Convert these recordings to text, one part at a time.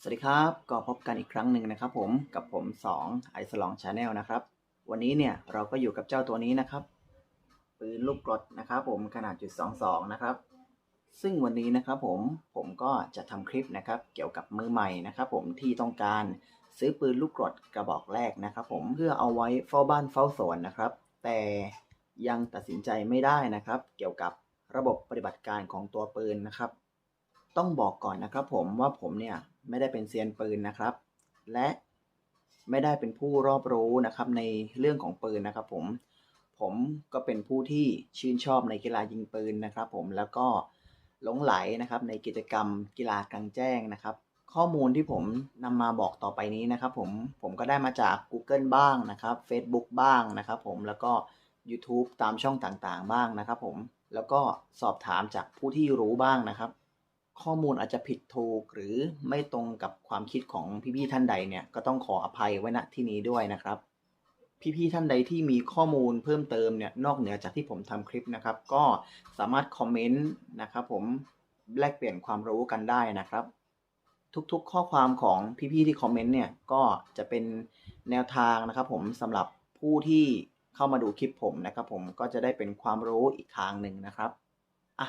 สวัสดีครับก็พบกันอีกครั้งหนึ่งนะครับผมกับผม2ไอสลองชาแนลนะครับ วันนี้เนี่ยเราก็อยู่กับเจ้าตัวนี้นะครับปืนลูกกรดนะครับผมขนาดจุด22นะครับ ซึ่งวันนี้นะครับผมผมก็จะทำคลิปนะครับ เกี่ยวกับมือใหม่นะครับผมที่ต้องการซื้อปืนลูกกรดกระบอกแรกนะครับผมเพื่อเอาไว้เฝ้าบ้านเฝ้าสวนนะครับ แต่ยังตัดสินใจไม่ได้นะครับ เกี่ยวกับระบบปฏิบัติการของตัวปืนนะครับ ต้องบอกก่อนนะครับผมว่าผมเนี่ยไม่ได้เป็นเซียนปืนนะครับ และไม่ได้เป็นผู้รอบรู้นะครับในเรื่องของปืนนะครับผมผมก็เป็นผู้ที่ชื่นชอบในกีฬายิงปืนนะครับผมแล้วก็หลงไหลนะครับในกิจกรรมกีฬากลางแจ้งนะครับ ข้อมูลที่ผมนำมาบอกต่อไปนี้นะครับผมผมก็ได้มาจาก Google บ้างนะครับ Facebook บ้างนะครับผมแล้วก็ YouTube ตามช่องต่างๆ บ้างนะครับผมแล้วก็สอบถามจากผู้ที่รู้บ้างนะครับ ข้อมูลอาจจะผิดถูกหรือไม่ตรงกับความคิดของพี่ๆท่านใดเนี่ยก็ต้องขออภัยไว้ณที่นี้ด้วยนะครับ พี่ๆท่านใดที่มีข้อมูลเพิ่มเติมเนี่ยนอกเหนือจากที่ผมทำคลิปนะครับ ก็สามารถคอมเมนต์นะครับผมแลกเปลี่ยนความรู้กันได้นะครับ ทุกๆข้อความของพี่ๆที่คอมเมนต์เนี่ยก็จะเป็นแนวทางนะครับ ผมสำหรับผู้ที่เข้ามาดูคลิปผมนะครับผมก็จะได้เป็นความรู้อีกทางหนึ่งนะครับอะ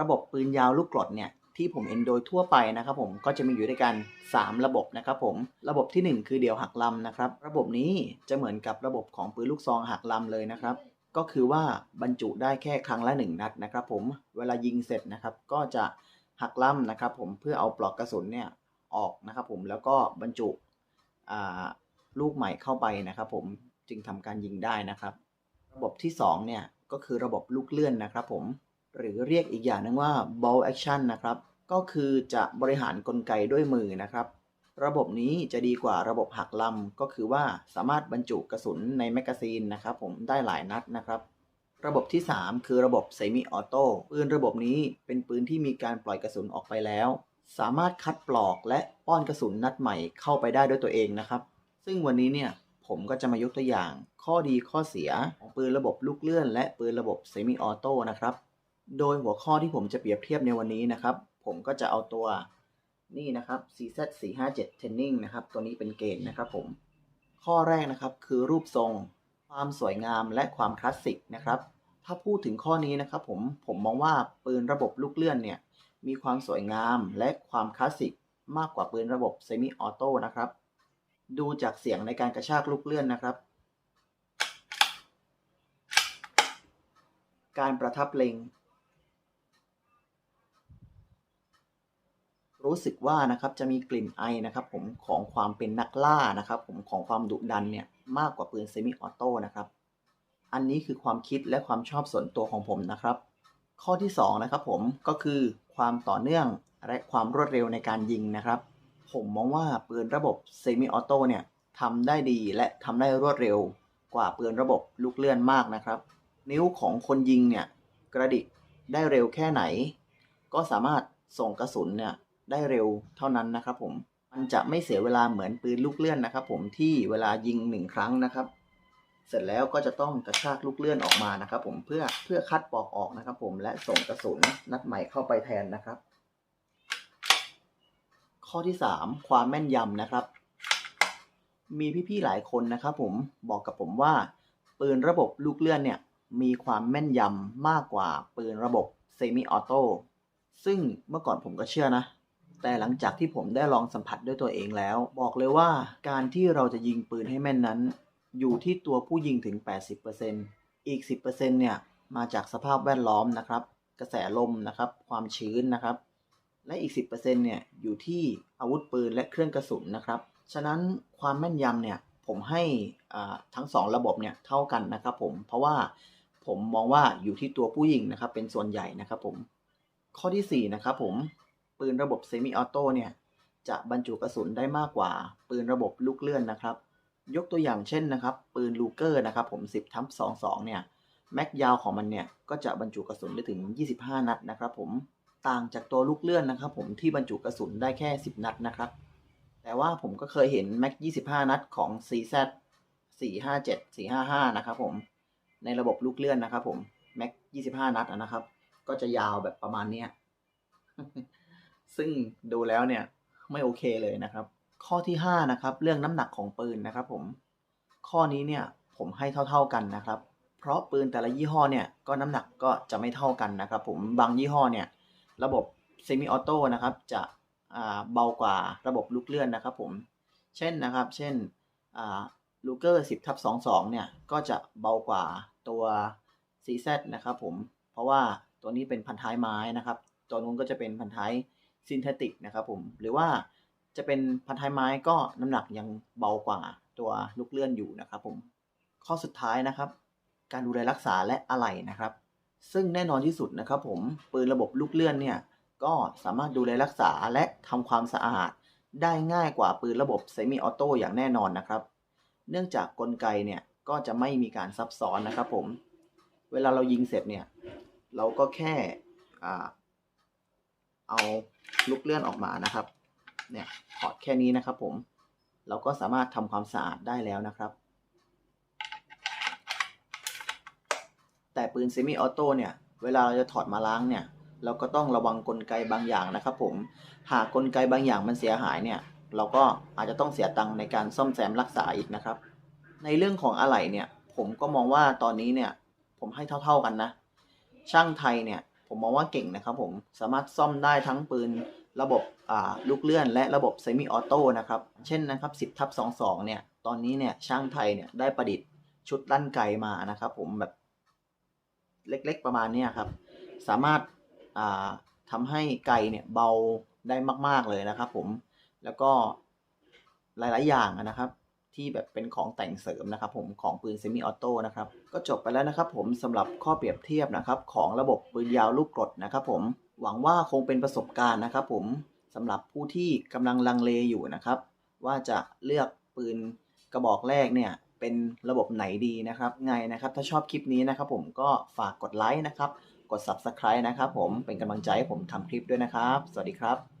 ระบบปืนยาวลูกกรดเนี่ย ที่ผมเห็นโดยทั่วไปนะครับผมก็จะมีอยู่ด้วยกัน 3 ระบบนะครับผมระบบทีหนึ่1 คือเดี่ยวหักลำนะครับ ระบบนี้จะเหมือนกับระบบของปืนลูกซองหักลำเลยนะครับ ก็คือว่าบรรจุได้แค่ครั้งละ 1 นัดนะครับผมเวลายิงเสร็จนะครับก็จะหักลำนะครับผมเพื่อเอาปลอกกระสุนเนี่ยออกนะครับผมแล้วก็บรรจุลูกใหม่เข้าไปนะครับผมจึงทำการยิงได้นะครับ ระบบที่2เนี่ยก็คือระบบลูกเลื่อนนะครับผม หรือเรียกอีกอย่างนึงว่า ball action นะครับ ก็คือจะบริหารกลไกด้วยมือนะครับ ระบบนี้จะดีกว่าระบบหักลำก็คือว่าสามารถบรรจุกระสุนในแมกกาซีนนะครับผมได้หลายนัดนะครับ ระบบที่ 3 คือระบบเซมิออโต้ปืนระบบนี้เป็นปืนที่มีการปล่อยกระสุนออกไปแล้ว สามารถคัดปลอกและป้อนกระสุนนัดใหม่เข้าไปได้ด้วยตัวเองนะครับ ซึ่งวันนี้เนี่ยผมก็จะมายกตัวอย่าง ข้อดีข้อเสียของปืนระบบลูกเลื่อน และปืนระบบเซมิออโต้นะครับ โดยหัวข้อที่ผมจะเปรียบเทียบในวันนี้นะครับ ผมก็จะเอาตัวนี่นะครับ CZ 4 5 7 Training นะครับ ตัวนี้เป็นเกณฑ์นะครับผม ข้อแรกนะครับคือรูปทรง ความสวยงามและความคลาสสิกนะครับ ถ้าพูดถึงข้อนี้นะครับ ผมผมมองว่าปืนระบบลูกเลื่อนเนี่ย มีความสวยงามและความคลาสสิกมากกว่าปืนระบบเซมิออโต้นะครับ ดูจากเสียงในการกระชากลูกเลื่อนนะครับ การประทับเล็ง รู้สึกว่านะครับจะมีกลิ่นไอนะครับผมของความเป็นนักล่านะครับผมของความดุดันเนี่ยมากกว่าปืนเซมิออโต้นะครับอันนี้คือความคิดและความชอบส่วนตัวของผมนะครับ ข้อที่2นะครับผมก็คือความต่อเนื่องและความรวดเร็วในการยิงนะครับ ผมมองว่าปืนระบบเซมิออโต้เนี่ยทำได้ดีและทำได้รวดเร็วกว่าปืนระบบลูกเลื่อนมากนะครับ นิ้วของคนยิงเนี่ยกระดิกได้เร็วแค่ไหน ก็สามารถส่งกระสุนเนี่ย ได้เร็วเท่านั้นนะครับผมมันจะไม่เสียเวลาเหมือนปืนลูกเลื่อนนะครับผมที่เวลายิงหนึ่งครั้งนะครับ เสร็จแล้วก็จะต้องกระชากลูกเลื่อนออกมานะครับ ผมเพื่อเพื่อคัดปอกออกนะครับ ผมและส่งกระสุนนัดใหม่เข้าไปแทนนะครับ ข้อที่ 3 ความแม่นยำนะครับ มีพี่ๆหลายคนนะครับ ผมบอกกับผมว่า ปืนระบบลูกเลื่อนเนี่ยมีความแม่นยำมากกว่าปืนระบบเซมิออโต้ซึ่งเมื่อก่อนผมก็เชื่อนะ แต่หลังจากที่ผมได้ลองสัมผัสด้วยตัวเองแล้ว บอกเลยว่าการที่เราจะยิงปืนให้แม่นนั้น อยู่ที่ตัวผู้ยิงถึง 80%อีก 10%เนี่ยมาจากสภาพแวดล้อมนะครับ กระแสลมนะครับ ความชื้นนะครับ และอีก 10%เนี่ยอยู่ที่อาวุธปืนและเครื่องกระสุนนะครับ ฉะนั้นความแม่นยำเนี่ยผมให้ทั้ง 2 ระบบเนี่ยเท่ากันนะครับผมเพราะว่าผมมองว่าอยู่ที่ตัวผู้ยิงนะครับ เป็นส่วนใหญ่นะครับผมข้อที่4นะครับผม ปืนระบบเซมิออโต้เนี่ยจะบรรจุกระสุนได้มากกว่า ปืนระบบลูกเลื่อนนะครับ ยกตัวอย่างเช่นนะครับ ปืนลูเกอร์นะครับผม 10ทับ22 เนี่ยแม็กยาวของมันเนี่ยก็จะบรรจุกระสุนได้ถึง 25 นัดนะครับผมต่างจากตัวลูกเลื่อนนะครับ ผมที่บรรจุกระสุนได้แค่ 10 นัดนะครับ แต่ว่าผมก็เคยเห็นแม็ก 25 นัดของ CZ 457 455 นะครับผมในระบบลูกเลื่อนนะครับผมแม็ก 25 นัดนะครับ ก็จะยาวแบบประมาณเนี้ย ซึ่งดูแล้วเนี่ยไม่โอเคเลยนะครับ ข้อที่ห้านะครับเรื่องน้ำหนักของปืนนะครับผมข้อนี้เนี่ยผมให้เท่า ๆกันนะครับ เพราะปืนแต่ละยี่ห้อเนี่ยก็น้ำหนักก็จะไม่เท่ากันนะครับ ผมบางยี่ห้อเนี่ยระบบเซมิออโต้นะครับจะเบากว่าระบบลูกเลื่อนนะครับผมเช่นนะครับเช่นลูเกอร์10ทับ22เนี่ยก็จะเบากว่าตัว CZ นะครับผมเพราะว่าตัวนี้เป็นพันท้ายไม้นะครับ ตัวนู้นก็จะเป็นพันท้าย ซินเทติกนะครับผมหรือว่าจะเป็นพันท้ายไม้ก็น้ำหนักยังเบากว่าตัวลูกเลื่อนอยู่นะครับผมข้อสุดท้ายนะครับ การดูแลรักษาและอะไหล่นะครับ ซึ่งแน่นอนที่สุดนะครับผมปืนระบบลูกเลื่อนเนี่ยก็สามารถดูแลรักษาและทำความสะอาด ได้ง่ายกว่าปืนระบบเซมิออโต้อย่างแน่นอนนะครับ เนื่องจากกลไกเนี่ยก็จะไม่มีการซับซ้อนนะครับผม เวลาเรายิงเสร็จเนี่ย เราก็แค่ เอาลูกเลื่อนออกมานะครับ เนี่ยถอดแค่นี้นะครับ ผม เราก็สามารถทำความสะอาดได้แล้วนะครับ แต่ปืนเซมิออโต้เนี่ย เวลาเราจะถอดมาล้างเนี่ย เราก็ต้องระวังกลไกบางอย่างนะครับ ผม หากกลไกบางอย่างมันเสียหายเนี่ย เราก็อาจจะต้องเสียตังค์ในการซ่อมแซมรักษาอีกนะครับ ในเรื่องของอะไหล่เนี่ย ผมก็มองว่าตอนนี้เนี่ย ผมให้เท่า ๆกันนะ ช่างไทยเนี่ย ผมมองว่าเก่งนะครับผมสามารถซ่อมได้ทั้งปืนระบบลูกเลื่อนและระบบเซมิออโต้นะครับ เช่นนะครับ 10ทับ22 เนี่ย ตอนนี้เนี่ยช่างไทยเนี่ยได้ประดิษฐ์ชุดลั่นไกมานะครับ ผมแบบเล็กๆประมาณนี้ครับ สามารถาทำให้ไกเนี่ยเบาได้มาก ๆเลยนะครับ ผมแล้วก็หลาย ๆ อย่างนะครับ ที่แบบเป็นของแต่งเสริมนะครับผมของปืนเซมิออโต้นะครับก็จบไปแล้วนะครับผมสำหรับข้อเปรียบเทียบนะครับของระบบปืนยาวลูกกรดนะครับผมหวังว่าคงเป็นประสบการณ์นะครับผมสำหรับผู้ที่กำลังลังเลอยู่นะครับ ว่าจะเลือกปืนกระบอกแรกเนี่ยเป็นระบบไหนดีนะครับ ไงนะครับ ถ้าชอบคลิปนี้นะครับผมก็ฝากกดไลค์นะครับ กด Subscribe นะครับผมเป็นกำลังใจให้ผมทำคลิปด้วยนะครับ สวัสดีครับ